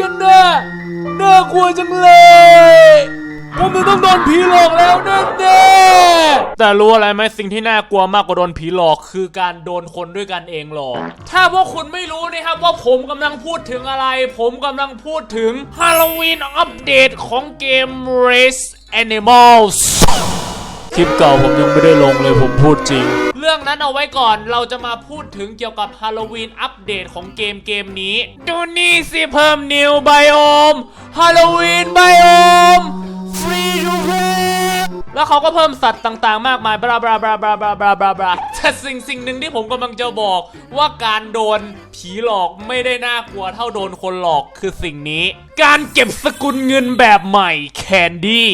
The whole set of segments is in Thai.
กันนะน่ากลัวจังเลยผมจะต้องโดนผีหลอกแล้วแน่ๆแต่รู้อะไรไหมสิ่งที่น่ากลัวมากกว่าโดนผีหลอกคือการโดนคนด้วยกันเองหลอก ถ้าพวกคุณไม่รู้นะครับว่าผมกำลังพูดถึงอะไร ผมกำลังพูดถึง Halloween อัปเดตของเกม Race Animals คลิปเก่าผมยังไม่ได้ลงเลยผมพูดจริง รื่องนั้นเอาไว้ก่อน เราจะมาพูดถึงเกี่ยวกับฮาโลวีนอัปเดตของเกมเกมนี้ ดูนี่สิเพิ่มนิวไบโอมฮาโลวีนไบโอมฟรีทูเพย์แล้วเขาก็เพิ่มสัตว์ต่างๆ มากมายบลาบลาบลาบลาบลาบลาบลาบลาแต่สิ่งสิ่งหนึ่งที่ผมกำลังจะบอกว่าการโดนผีหลอกไม่ได้น่ากลัวเท่าโดนคนหลอกคือสิ่งนี้ การเก็บสกุลเงินแบบใหม่แคนดี้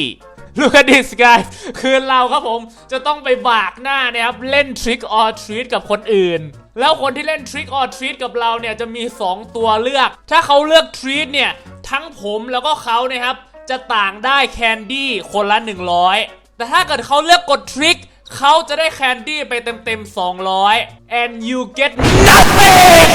ลูกดิสกายคือเราครับผมจะต้องไปบากหน้านะครับเล่นทริกออ r ทรีตกับคนอื่น แล้วคนที่เล่นทริกออ r ทรีตกับเราเนี่ยจะมี 2 ตัวเลือก ถ้าเขาเลือกทรีตเนี่ย ทั้งผมแล้วก็เขานะครับ จะต่างได้แคนดี้คนละ 100 แต่ถ้าเกิดเขาเลือกกดทริกเขาจะได้แคนดี้ไปเต็มๆ 200 and you get nothing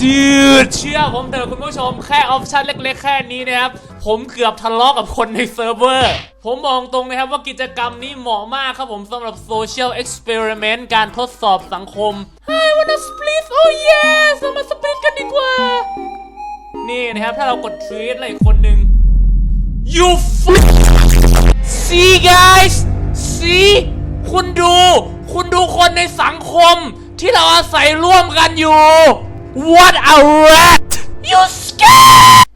จืดเชื่อผมเถอะคุณผู้ชมแค่ออปชันเล็ก ๆ แค่นี้นะครับ ผมเกือบทะเลาะกับคนในเซิร์ฟเวอร์ ผมมองตรงนะครับว่ากิจกรรมนี้เหมาะมากครับผมสำหรับโซเชียลเอ็กซ์เพร์เมนต์การทดสอบสังคม I wanna split oh yes เรามาสปลิตกันดีกว่า นี่นะครับ ถ้าเรากดทรีตอะไรคนหนึ่ง you f see guys see คุณดู คุณดูคนในสังคม ที่เราอาศัยร่วมกันอยู่ What a rat you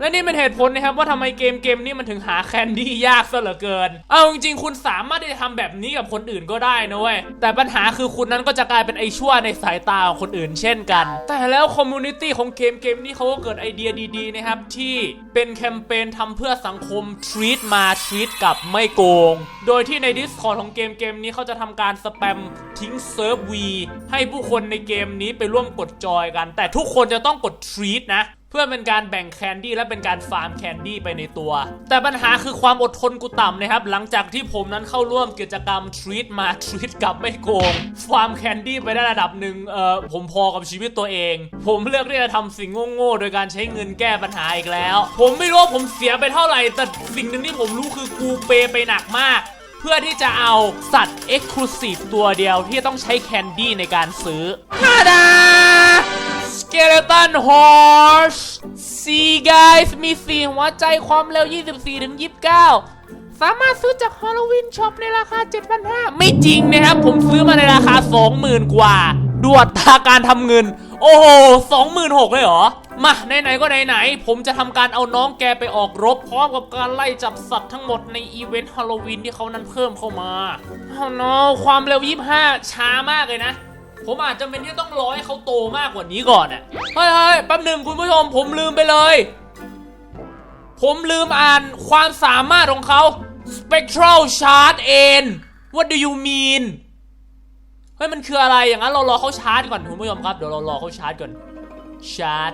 และนี่เป็นเหตุผลนะครับว่าทำไมเกมเกมนี้มันถึงหาแคนดี้ยากซะเหลือเกิน เอาจริงๆคุณสามารถที่จะทำแบบนี้กับคนอื่นก็ได้นะเว้ย แต่ปัญหาคือคุณนั้นก็จะกลายเป็นไอชั่วในสายตาของคนอื่นเช่นกัน แต่แล้วคอมมูนิตี้ของเกมเกมนี้เขาก็เกิดไอเดียดีๆนะครับ ที่เป็นแคมเปญทำเพื่อสังคม treat มา treat กับไม่โกง โดยที่ใน Discord ของเกมเกมนี้เขาจะทำการสแปมทิ้งเซิร์ฟวีให้ผู้คนในเกมนี้ไปร่วมกดจอยกัน แต่ทุกคนจะต้องกด treat นะ เพื่อเป็นการแบ่งแคนดี้และเป็นการฟาร์มแคนดี้ไปในตัว แต่ปัญหาคือความอดทนกูต่ำนะครับ หลังจากที่ผมนั้นเข้าร่วมกิจกรรม treat มา treat กลับไม่โกง ฟาร์มแคนดี้ไปได้ระดับหนึ่งเออผมพอกับชีวิตตัวเอง ผมเลือกที่จะทำสิ่งโง่ๆโดยการใช้เงินแก้ปัญหาอีกแล้ว ผมไม่รู้ว่าผมเสียไปเท่าไหร่ แต่สิ่งหนึ่งที่ผมรู้คือกูเปไปหนักมากเพื่อที่จะเอาสัตว์ Exclusive ตัวเดียวที่ต้องใช้แคนดี้ในการซื้อ นาดา Skeleton Horse See guys มีหัวใจความเร็ว 24 ถึง 29 สามารถซื้อจาก Halloween Shop ในราคา 7,500 ไม่จริงนะครับ ผมซื้อมาในราคา 20,000 กว่าดูอัตาการทำเงิน โอ้โห26,000เลยเหรอ มาไหนๆก็ไหนๆ ผมจะทำการเอาน้องแกไปออกรบ พร้อมกับการไล่จับสัตว์ทั้งหมดในอีเวนต์ฮาโลวีนที่เขานั้นเพิ่มเข้ามาเอาเนาะความเร็ว 25 ช้ามากเลยนะ ผมอาจจะเป็นที่ต้องรอให้เขาโตมากกว่านี้ก่อนอะเฮ้ยเฮ้ยแป๊บหนึ่งคุณผู้ชมผมลืมไปเลย ผมลืมอ่านความสามารถของเขา spectral chart n what do you mean เฮ้ยมันคืออะไรอย่างนั้นเรารอเขาชาร์จก่อนคุณผู้ชมครับเดี๋ยวเรารอเขาชาร์จก่อนชาร์จ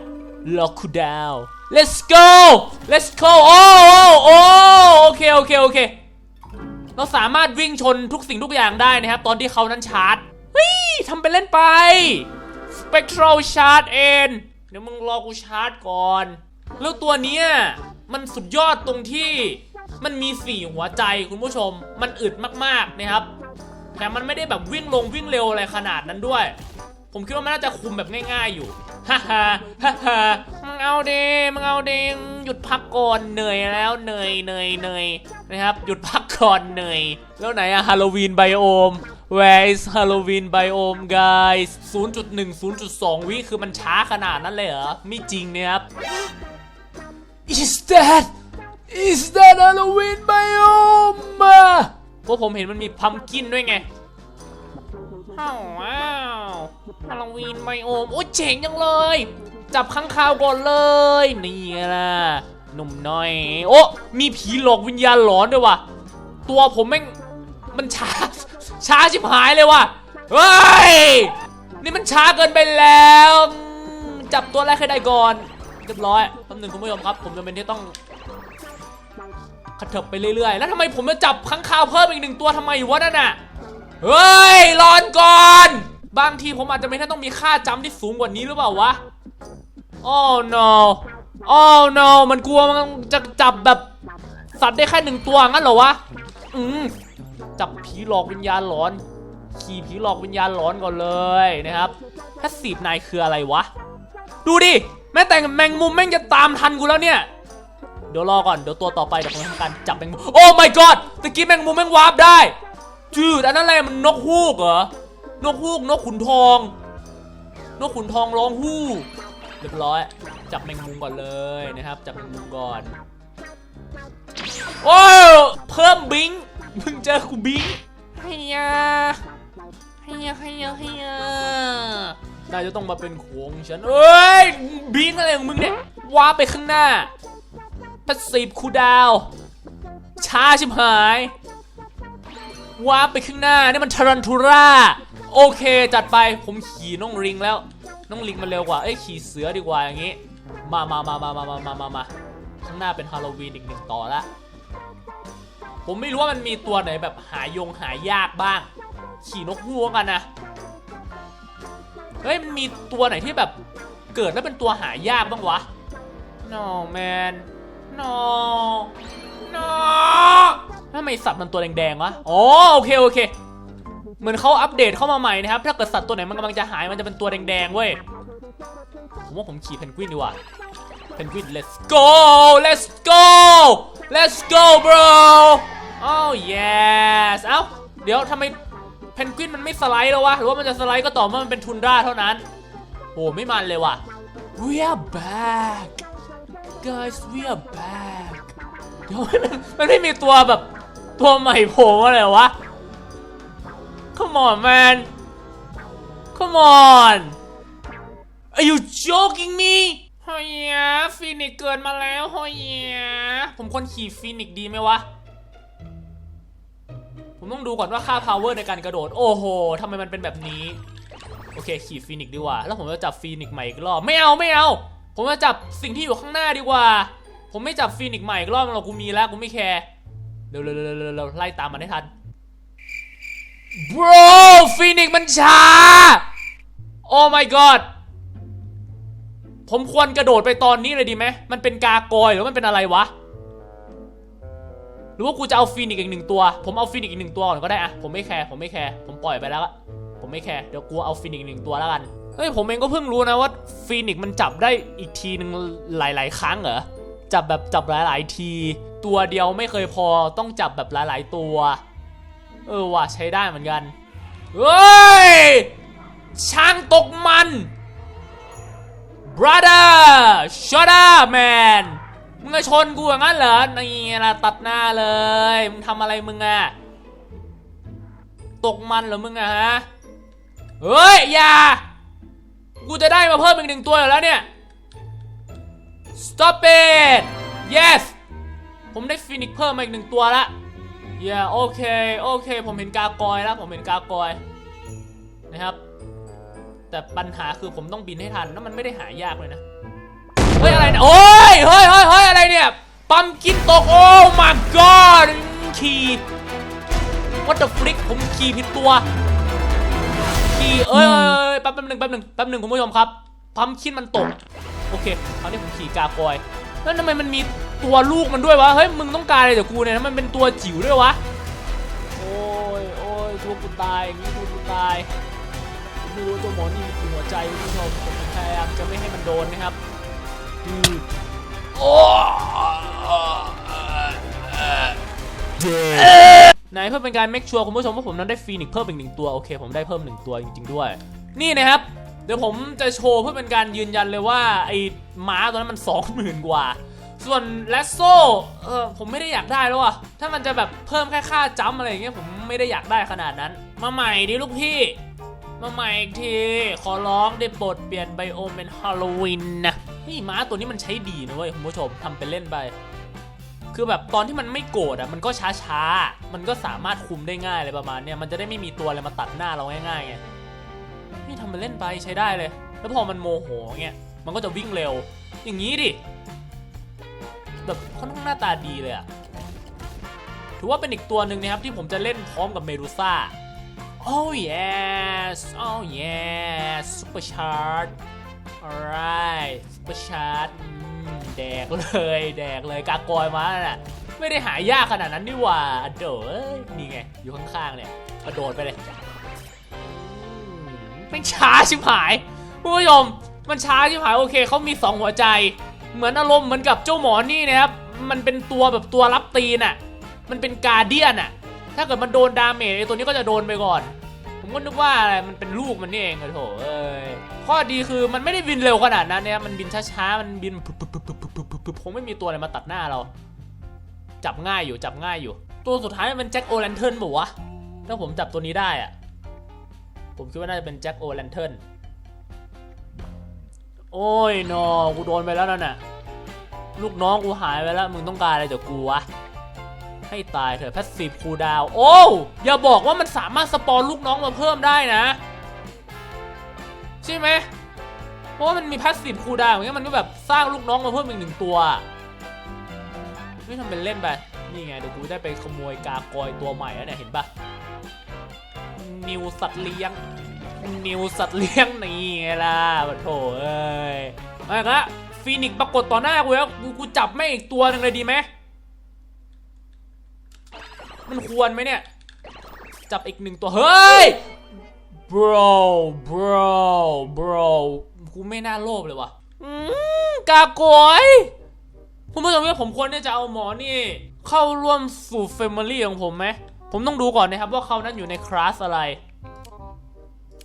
ล็อกคูดาว let's go let's go โอ้โอ้โอ้โอเคโอเคโอเคเราสามารถวิ่งชนทุกสิ่งทุกอย่างได้นะครับ ตอนที่เขานั้นชาร์จ เฮ้ยทำไปเล่นไป spectral chart n เดี๋ยวมึงรอกูชาร์จก่อน แล้วตัวเนี้ยมันสุดยอดตรงที่มันมีสี่หัวใจคุณผู้ชม มันอึดมากๆนะครับ แต่มันไม่ได้แบบวิ่งลงวิ่งเร็วอะไรขนาดนั้นด้วย ผมคิดว่ามันน่าจะคุมแบบง่ายๆอยู่ ฮ่าฮ่าฮ่าฮ่ามึงเอาเดมึงเอาเดหยุดพักก่อนเหนื่อยแล้วเหนื่อยเหนื่อยเหนื่อยนะครับ หยุดพักก่อนเหนื่อย แล้วไหนอะฮาโลวีนไบโอม Where is Halloween biome guys 0.1 0.2 วิคือมันช้าขนาดนั้นเลยเหรอ ไม่จริงเนี่ยครับ Is that Is that Halloween biome เพราะผมเห็นมันมีพัมกินด้วยไงอ้าวว้าวฮาโลวีนไบโอมโอ้เจ๋งจังเลย จับข้างคาวก่อนเลย นี่ล่ะหนุ่มน้อย โอ้ มีผีหลอกวิญญาณหลอนด้วยว่ะ ตัวผมแม่ง มันช้า ช้าชิบหายเลยว่ะเฮ้ยนี่มันช้าเกินไปแล้ว จับตัวแรกให้ได้ก่อนเรียบร้อยคำหนึ่งคุณผู้ชมครับ ผมจำเป็นที่ต้องกระเถิบไปเรื่อยๆ แล้วทำไมผมจะจับข้างคาวเพิ่มอีกหนึ่งตัวทำไมวะนั่นน่ะ เฮ้ยรอนก่อน บางทีผมอาจจะไม่ได้ต้องมีค่าจำที่สูงกว่านี้หรือเปล่าวะ โอ้ no อ้ no มันกลัวมันจะจับแบบสัตว์ได้แค่หนึ่งตัวงั้นเหรอวะ อืม จับผีหลอกวิญญาณหลอน ขี่ผีหลอกวิญญาณหลอนก่อนเลยนะครับแพสซีฟนายคืออะไรวะ ดูดิ แม้แต่แมงมุมแม่งจะตามทันกูแล้วเนี่ย เดี๋ยวรอก่อน เดี๋ยวตัวต่อไปเดี๋ยวผมทำการจับแมงมุม โอ้ my god ตะกี้แมงมุมแม่งวาร์ปได้ จืด อันนั้นอะไรมันนกฮูกเหรอ นกฮูก นกขุนทอง นกขุนทองร้องฮู้ เรียบร้อย จับแมงมุมก่อนเลยนะครับ จับแมงมุมก่อน โอ้ เพิ่มบิง มึงเจอกูบิงเฮียเฮียเฮียเฮียนายจะต้องมาเป็นโขงฉันเอ้ยบิงอะไรของมึงเนี่ยว้าไปข้างหน้าพัสซีฟคูลดาวน์ช้าชิบหาย ว้าไปข้างหน้า นี่มันทารันทูราโอเคจัดไปผมขี่น้องริงแล้ว น้องลิงมันเร็วกว่า เอ้ยขี่เสือดีกว่าอย่างงี้ มามามามามามามามามาข้างหน้าเป็นฮาโลวีนอีกหนึ่งต่อละ ผมไม่รู้ว่ามันมีตัวไหนแบบหายงหายากบ้าง ขี่นกฮูกกันนะเฮ้ยมันมีตัวไหนที่แบบเกิดแล้วเป็นตัวหายากบ้างวะ no man no no ทำไมสัตว์มันตัวแดงๆวะอ๋อโอเคโอเค เหมือนเขาอัปเดตเข้ามาใหม่นะครับ ถ้าเกิดสัตว์ตัวไหนมันกำลังจะหายมันจะเป็นตัวแดงๆเว้ย ผมว่าผมขี่เพนกวินดีกว่าเพนกวิน let's go let's go let's go bro oh yes เอ้า เดี๋ยวทำไมเพนกวินมันไม่สไลด์แล้ววะ หรือว่ามันจะสไลด์ก็ต่อเมื่อมันเป็นทุนราเท่านั้น โอ้ไม่มันเลยว่ะ we are back guys we are back เดี๋ยวมันมันไม่มีตัวแบบตัวใหม่โผล่มาเลยวะ come on man come on Are you joking me เฮียฟีนิกเกิดมาแล้วเฮียผมควรขี่ฟีนิกดีไหมวะ ผมต้องดูก่อนว่าค่า power ในการกระโดด โอ้โหทำไมมันเป็นแบบนี้ โอเค ขี่ฟีนิกดีกว่า แล้วผมจะจับฟีนิกใหม่อีกรอบ ไม่เอาไม่เอา ผมจะจับสิ่งที่อยู่ข้างหน้าดีกว่า ผมไม่จับฟีนิกใหม่อีกรอบหรอกกูมีแล้วกูไม่แคร์ เร็วเร็วเร็วเร็วเร็วไล่ตามมันให้ทัน bro ฟีนิกมันช้าโอ้ my god ผมควรกระโดดไปตอนนี้เลยดีไหมมันเป็นกากอยหรือมันเป็นอะไรวะ หรือว่ากูจะเอาฟีนิกซ์อีกหนึ่งตัว ผมเอาฟีนิกซ์อีกหนึ่งตัวก่อนก็ได้อะผมไม่แคร์ผมไม่แคร์ผมปล่อยไปแล้วอะผมไม่แคร์เดี๋ยวกูเอาฟีนิกซ์อีกหนึ่งตัวแล้วกันเฮ้ยผมเองก็เพิ่งรู้นะว่าฟีนิกมันจับได้อีกทีหนึ่งหลาย ๆ ครั้งเหรอจับแบบจับหลาย ๆ ที ตัวเดียวไม่เคยพอต้องจับแบบหลาย ๆ ตัว เออว่ะใช้ได้เหมือนกันเฮ้ยช้างตกมัน brother shut up man มึงจะชนกูอย่างนั้นเหรอ นี่นะตัดหน้าเลย มึงทำอะไรมึงอะตกมันเหรอมึงอะฮะ เฮ้ย อย่า กูจะได้มาเพิ่มอีกหนึ่งตัวอยู่แล้วเนี่ย stop it yes ผมได้ฟินิกเพิ่มมาอีกหนึ่งตัวละ yeah โอเค โอเค ผมเห็นกากอยแล้ว ผมเห็นกากอยนะครับ แต่ปัญหาคือผมต้องบินให้ทันแล้วมันไม่ได้หายากเลยนะ เฮ้ยอะไรนี่โอ้ยเฮ้ยเฮ้ยเฮ้ยอะไรเนี่ย ปั๊มกินตก โอ้ my god ขี่ what the frick ผมขี่ผิดตัว ขี่เอ้ยแป๊บแป๊บหนึ่งแป๊บหนึ่งแป๊บหนึ่งคุณผู้ชมครับ ปั๊มคินมันตก โอเคคราวนี้ผมขี่กากอยแล้วทำไมมันมีตัวลูกมันด้วยวะ เฮ้ย มึงต้องการอะไรจากกูเนี่ยนะมันเป็นตัวจิ๋วด้วยวะ โอ้ยโอ้ยตัวกูตายอย่างนี้ตัวกูตาย ผมไม่รู้ว่าตัวหมอนี่มีกี่หัวใจคุณผู้ชมผมพยายามจะไม่ให้มันโดนนะครับอือโอ้ไหนเพื่อเป็นการ make sure คุณผู้ชมว่าผมนั้นได้ฟีนิกซ์เพิ่มอีกหนึ่งตัว โอเค ผมได้เพิ่มหนึ่งตัวจริง ๆ ด้วย นี่นะครับ เดี๋ยวผมจะโชว์เพื่อเป็นการยืนยันเลยว่า ไอ้ม้าตัวนั้นมัน20,000กว่า ส่วนแลสโซเออผมไม่ได้อยากได้แล้วอะถ้ามันจะแบบเพิ่มแค่ค่าจัมป์อะไรอย่างเงี้ยผมไม่ได้อยากได้ขนาดนั้น มาใหม่ดิลูกพี่ มาใหม่อีกที ขอร้องได้โปรดเปลี่ยนไบโอมเป็นฮาโลวีนนะนี่ม้าตัวนี้มันใช้ดีนะเว้ยคุณผู้ชมทำเป็นเล่นไป คือแบบตอนที่มันไม่โกรธอะมันก็ช้าๆมันก็สามารถคุมได้ง่ายเลยประมาณเนี้ยมันจะได้ไม่มีตัวอะไรมาตัดหน้าเราง่ายๆไงนี่ทำเป็นเล่นไปใช้ได้เลย แล้วพอมันโมโหเงี้ยมันก็จะวิ่งเร็ว อย่างนี้ดิแบบค่อนข้างหน้าตาดีเลยอะถือว่าเป็นอีกตัวหนึ่งนะครับที่ผมจะเล่นพร้อมกับเมดูซ่า Oh yes Oh yes Super Charge alright Super Charge อืมแดกเลยแดกเลยกากอยมาน่ะไม่ได้หายากขนาดนั้นนี่หว่าเด้อเอ้ยนี่ไง อยู่ข้างๆเนี่ยกระโดดไปเลยอืมแม่งช้าชิบหายคุณผู้ชมมันช้าชิบหายโอเคเขามีสองหัวใจ เหมือนอารมณ์เหมือนกับเจ้าหมอนี่นะครับ มันเป็นตัวแบบตัวรับตีนอะ มันเป็นการเดียนอะ ถ้าเกิดมันโดนดาเมจไอ้ตัวนี้ก็จะโดนไปก่อน ผมก็นึกว่าอะไรมันเป็นลูกมันนี่เองอะโถเอ้ยข้อดีคือมันไม่ได้บินเร็วขนาดนั้นเนี่ยมันบินช้าๆมันบินคงไม่มีตัวอะไรมาตัดหน้าเรา จับง่ายอยู่จับง่ายอยู่ ตัวสุดท้ายมันแจ็คโอแลนเทิร์นป่าวะถ้าผมจับตัวนี้ได้อะผมคิดว่าน่าจะเป็นแจ็คโอแลนเทิร์นโอ้ยนอกูโดนไปแล้วนั่นน่ะลูกน้องกูหายไปแล้ว มึงต้องการอะไรจากกูวะ ให้ตายเถอะแพสซีฟคูดาวโอ้อย่าบอกว่ามันสามารถสปอนลูกน้องมาเพิ่มได้นะ ใช่ไหมเพราะว่ามันมีแพสซีฟคูดาวอย่างเงี้ยมันก็แบบสร้างลูกน้องมาเพิ่มอีกหนึ่งตัวไม่ทำเป็นเล่นไปนี่ไงเดี๋ยวกูได้ไปขโมยกากอยตัวใหม่แล้วเนี่ยเห็นปะนิวสัตว์เลี้ยงนิวสัตว์เลี้ยงนี่ไงล่ะปะโถเอ้ยอะไรกะฟีนิกซ์ปรากฏต่อหน้ากูแล้วกูกูจับไม่อีกตัวหนึ่งเลยดีไหม มันควรไหมเนี่ย จับอีกหนึ่งตัว เฮ้ย bro bro bro กูไม่น่าโลภเลยวะกากอยคุณผู้ชมว่าผมควรที่จะเอาหมอนี่ เข้าร่วมสู่เฟมิลี่ของผมไหม ผมต้องดูก่อนนะครับว่าเขานั้นอยู่ในคลาสอะไร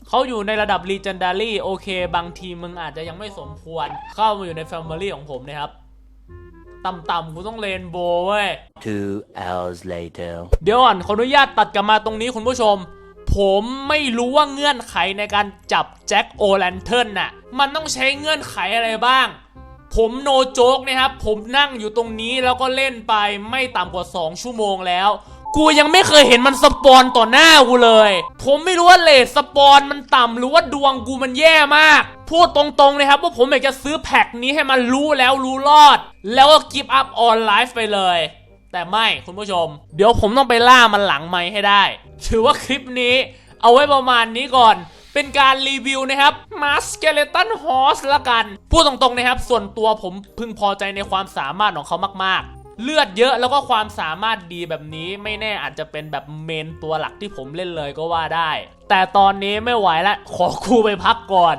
เขาอยู่ในระดับ Legendary โอเค บางทีมึงอาจจะยังไม่สมควรเข้ามาอยู่ใน Family ของผมนะครับ ต่ำๆกูต้องเลนโบว์เว้ย Two hours later. เดี๋ยวก่อนขออนุญาตตัดกลับมาตรงนี้คุณผู้ชม ผมไม่รู้ว่าเงื่อนไขในการจับแจ็คโอแลนเทิร์นน่ะ มันต้องใช้เงื่อนไขอะไรบ้าง ผมโนโจ๊กนะครับ ผมนั่งอยู่ตรงนี้แล้วก็เล่นไปไม่ต่ำกว่า 2 ชั่วโมงแล้ว กูยังไม่เคยเห็นมันสปอนต่อหน้ากูเลย ผมไม่รู้ว่าเลทสปอนมันต่ำหรือว่าดวงกูมันแย่มาก พูดตรงๆเลยครับว่าผมอยากจะซื้อแพ็คนี้ให้มันรู้แล้วรู้รอด แล้วก็กิฟต์อัพออนไลฟ์ไปเลย แต่ไม่คุณผู้ชม เดี๋ยวผมต้องไปล่ามันหลังไม้ให้ได้ ถือว่าคลิปนี้ เอาไว้ประมาณนี้ก่อนเป็นการรีวิวนะครับมาสเกเลตันฮอสละกัน พูดตรงๆนะครับ ส่วนตัวผมพึงพอใจในความสามารถของเขามาก เลือดเยอะแล้วก็ความสามารถดีแบบนี้ไม่แน่อาจจะเป็นแบบเมนตัวหลักที่ผมเล่นเลยก็ว่าได้ แต่ตอนนี้ไม่ไหวแล้วขอครูไปพักก่อน